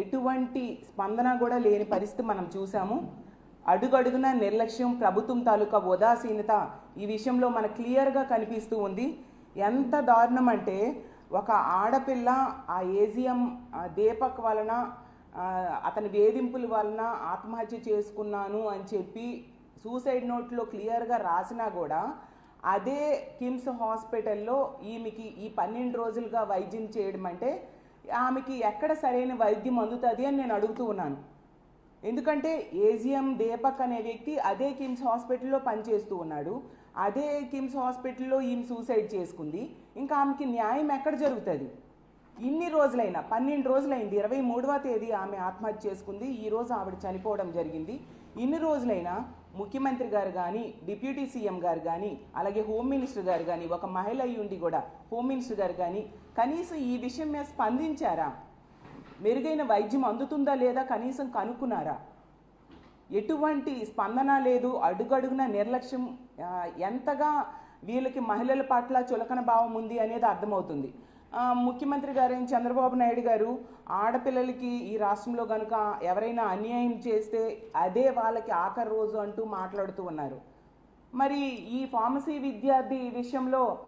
ఎటువంటి స్పందన కూడా లేని పరిస్థితి మనం చూసాము. అడుగడుగున నిర్లక్ష్యం ప్రభుత్వం తాలూకా ఉదాసీనత ఈ విషయంలో మనకు క్లియర్గా కనిపిస్తూ ఉంది. ఎంత దారుణం అంటే ఒక ఆడపిల్ల ఆ ఏజిఎం దీపక్ వలన అతని వేధింపుల వలన ఆత్మహత్య చేసుకున్నాను అని చెప్పి సూసైడ్ నోట్లో క్లియర్గా రాసినా కూడా అదే కిమ్స్ హాస్పిటల్లో ఈమెకి ఈ పన్నెండు రోజులుగా వైద్యం చేయడం అంటే ఆమెకి ఎక్కడ సరైన వైద్యం అందుతుంది అని నేను అడుగుతూ ఉన్నాను. ఎందుకంటే ఏజిఎం దీపక్ అనే వ్యక్తి అదే కిమ్స్ హాస్పిటల్లో పనిచేస్తూ ఉన్నాడు. అదే కిమ్స్ హాస్పిటల్లో ఈమె సూసైడ్ చేసుకుంది. ఇంకా ఆమెకి న్యాయం ఎక్కడ జరుగుతుంది? ఇన్ని రోజులైనా పన్నెండు రోజులైంది ఇరవై మూడవ తేదీ ఆమె ఆత్మహత్య చేసుకుంది. ఈ రోజు ఆవిడ చనిపోవడం జరిగింది. ఇన్ని రోజులైనా ముఖ్యమంత్రి గారు కానీ డిప్యూటీ సీఎం గారు కానీ అలాగే హోమ్ మినిస్టర్ గారు కానీ ఒక మహిళ అయి ఉండి కూడా హోమ్ మినిస్టర్ గారు కానీ కనీసం ఈ విషయం మీద స్పందించారా? మెరుగైన వైద్యం అందుతుందా లేదా కనీసం కనుక్కున్నారా? ఎటువంటి స్పందన లేదు అడుగడుగున నిర్లక్ష్యం ఎంతగా వీళ్ళకి మహిళల పట్ల చులకన భావం ఉంది అనేది అర్థమవుతుంది. ముఖ్యమంత్రి గారు చంద్రబాబు నాయుడు గారు ఆడపిల్లలకి ఈ రాష్ట్రంలో కనుక ఎవరైనా అన్యాయం చేస్తే అదే వాళ్ళకి ఆఖరి రోజు అంటూ మాట్లాడుతూ ఉన్నారు. మరి ఈ ఫార్మసీ విద్యార్థి విషయంలో